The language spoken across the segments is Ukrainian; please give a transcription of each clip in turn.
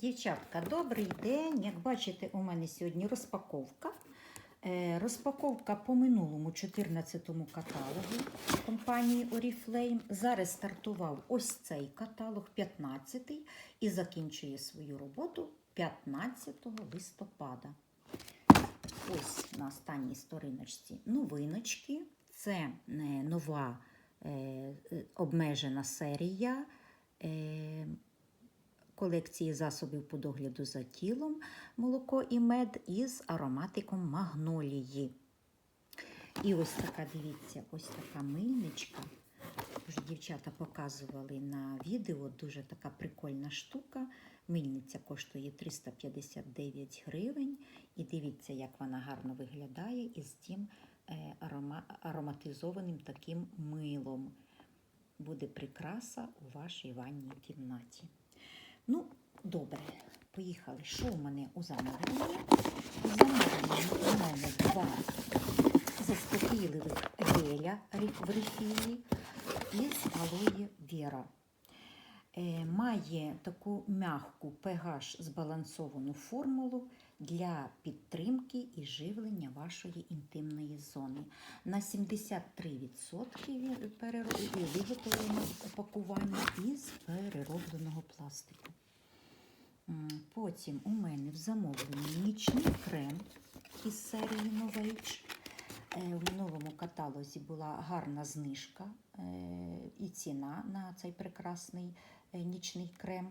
Дівчатка, добрий день. Як бачите, у мене сьогодні розпаковка. Е, Розпаковка по минулому 14-му каталогу компанії Oriflame. Зараз стартував ось цей каталог, 15-й, і закінчує свою роботу 15 листопада. Ось на останній сторіночці новиночки. Це е, нова е, обмежена серія. Колекції засобів по догляду за тілом, молоко і мед із ароматиком магнолії. І ось така, дивіться, ось така мильничка. Вже дівчата показували на відео, дуже така прикольна штука. Мильниця коштує 359 гривень. І дивіться, як вона гарно виглядає із тим е, ароматизованим таким милом. Буде прикраса у вашій ванній кімнаті. Ну, добре, поїхали. Що в мене у замовленні? У замовленні у мене два заспокійливих геля в рефілі із алої Віра. Е, Має таку м'яку pH збалансовану формулу для підтримки і живлення вашої інтимної зони. На 73% він перероб- виготовлено пакування із переробленого пластику. Потім у мене в замовленні нічний крем із серії Novage. Е, В минулому каталозі була гарна знижка е, і ціна на цей прекрасний нічний крем.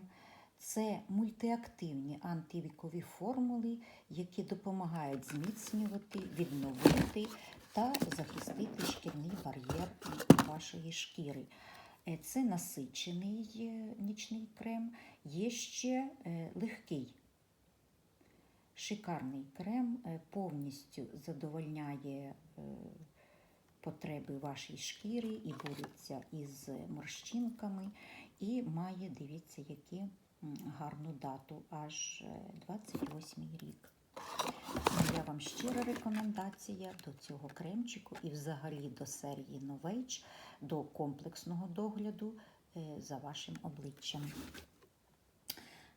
Це мультиактивні антивікові формули, які допомагають зміцнювати, відновити та захистити шкірний бар'єр вашої шкіри. Е, Це насичений е, нічний крем, є ще е, легкий. Шикарний крем повністю задовольняє потреби вашій шкіри і бореться із морщинками, і має, дивіться, які гарну дату, аж е, 28 рік. Моя вам щира рекомендація до цього кремчику і взагалі до серії Novage, до комплексного догляду е, за вашим обличчям.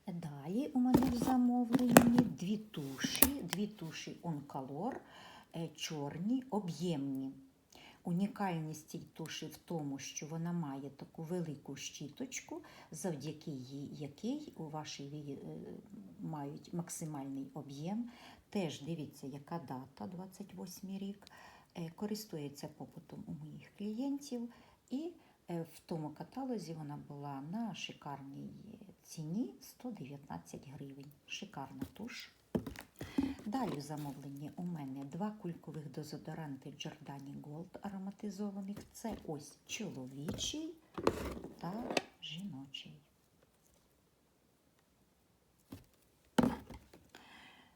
Далі у мене в замовленні дві туші, дві туші Oncolor, е, чорні, об'ємні. Унікальність цієї туші в тому, що вона має таку велику щіточку, завдяки якій у вашій е, мають максимальний об'єм. Теж дивіться, яка дата 28 рік. Е, Користується попитом у моїх клієнтів. І е, в тому каталозі вона була на шикарній ціні 119 гривень. Шикарна туш. Далі в замовленні у мене два кулькових дезодоранти Giordani Gold ароматизованих. Це ось чоловічий та жіночий.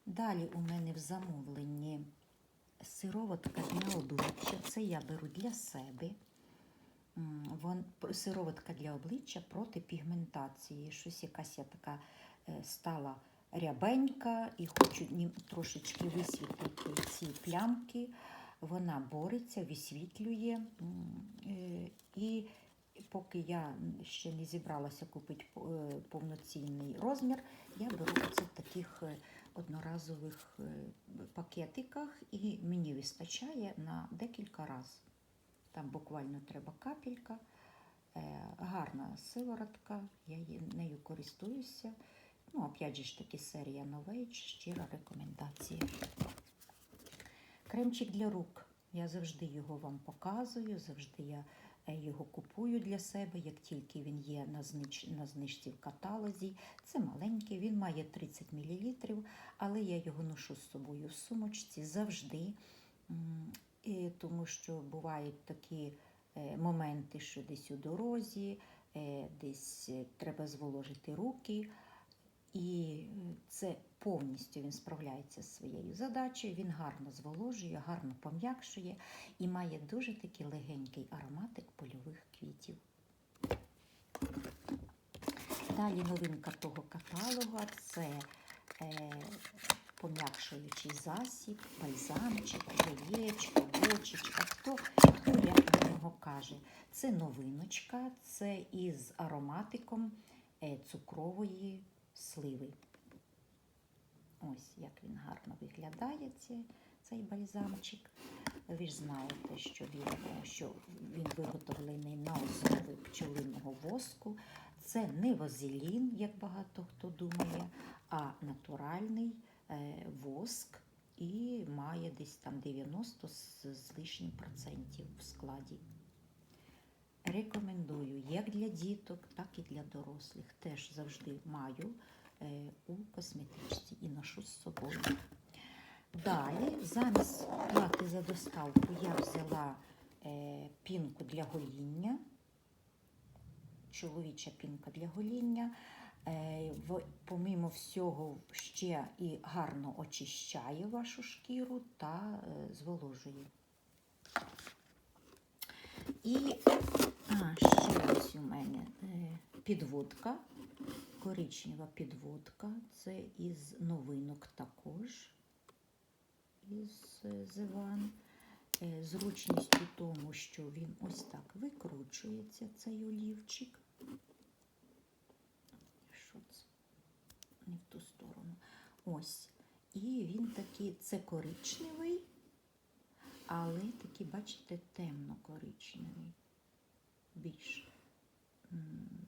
Далі у мене в замовленні сироватка для обличчя. Це я беру для себе. Вон, сироватка для обличчя проти пігментації. Щось якась я така е, стала рябенька і хочу трошечки висвітлити ці плямки. Вона бореться, висвітлює. е, І поки я ще не зібралася купити е, повноцінний розмір, я беру це в таких е, одноразових пакетиках, і мені вистачає на декілька разів. Там буквально треба капелька. Гарна сиворотка, я нею користуюся. Ну, опять же таки, серія Novage, щира рекомендація. Кремчик для рук. Я завжди його вам показую, завжди я е, його купую для себе, як тільки він є на, знич... на знижці в каталозі. Це маленький, він має 30 мл, але я його ношу з собою в сумочці завжди. І тому що бувають такі е, моменти, що десь у дорозі, е, десь треба зволожити руки. І це повністю він справляється з своєю задачею. Він гарно зволожує, гарно пом'якшує і має дуже такий легенький ароматик польових квітів. Далі новинка того каталогу це е, пом'якшуючий засіб, бальзамчик, яєчко, бочечка, хто, хто як про нього каже. Це новиночка, це із ароматиком е, цукрової сливи. Ось як він гарно виглядає, цей, бальзамчик. Ви ж знаєте, що він, що він виготовлений на основі пчолиного воску. Це не вазелін, як багато хто думає, а натуральний е, воск і має десь там 90 з, з лишнім процентів в складі. Рекомендую як для діток, так і для дорослих. Теж завжди маю е, у косметичці і ношу з собою. Далі, замість плати за доставку, я взяла е, пінку для гоління, чоловіча пінка для гоління. Е, в, помімо всього, ще і гарно очищає вашу шкіру та зволожує. І а, ще ось у мене е, підводка, коричнева підводка. Це із новинок також із Зеван. Е, Зручність у тому, що він ось так викручується, цей олівчик. Що це? Не в ту сторону. Ось. І він такий, це коричневий, але такий, бачите, темно-коричневий. Більш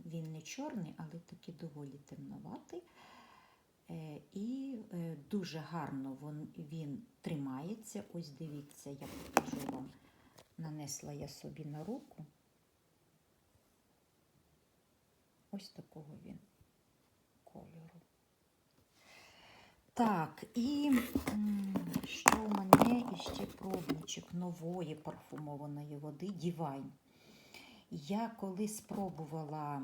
він не чорний, але такий доволі темноватий. Е, І е, дуже гарно він тримається. Ось дивіться, я покажу вам. Нанесла я собі на руку. Ось такого він кольору. Так, і що у мене іще пробничок нової парфумованої води Divine. Я коли спробувала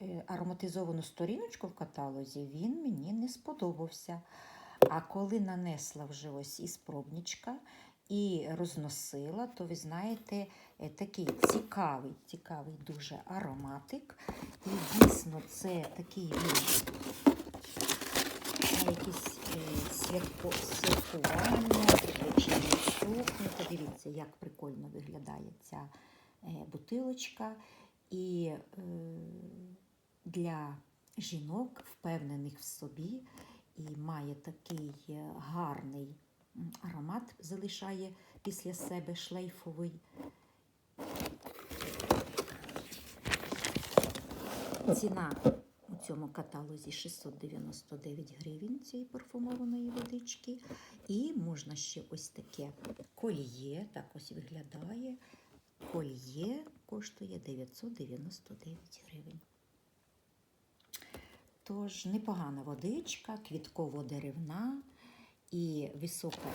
е, ароматизовану сторіночку в каталозі, він мені не сподобався. А коли нанесла вже ось із пробничка і розносила, то ви знаєте, е, такий цікавий, цікавий дуже ароматик. І дійсно це такий він якісь е, святко, святкування. Подивіться, як прикольно виглядає ця е, бутилочка. І е, для жінок, впевнених в собі, і має такий е, гарний аромат, залишає після себе шлейфовий. Ціна цьому каталозі 699 гривень цієї парфумованої водички. І можна ще ось таке кольє, так ось виглядає. Кольє коштує 999 гривень. Тож непогана водичка, квітково-деревна і висока,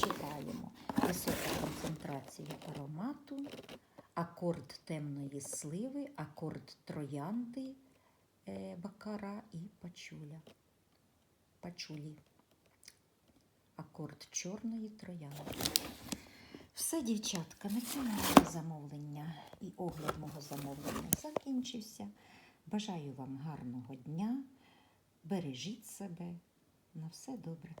читаємо, висока концентрація аромату, акорд темної сливи, акорд троянди, бакара і пачуля. Пачулі. Акорд чорної троянди. Все, дівчатка, на цьому моє замовлення і огляд мого замовлення закінчився. Бажаю вам гарного дня. Бережіть себе. На все добре.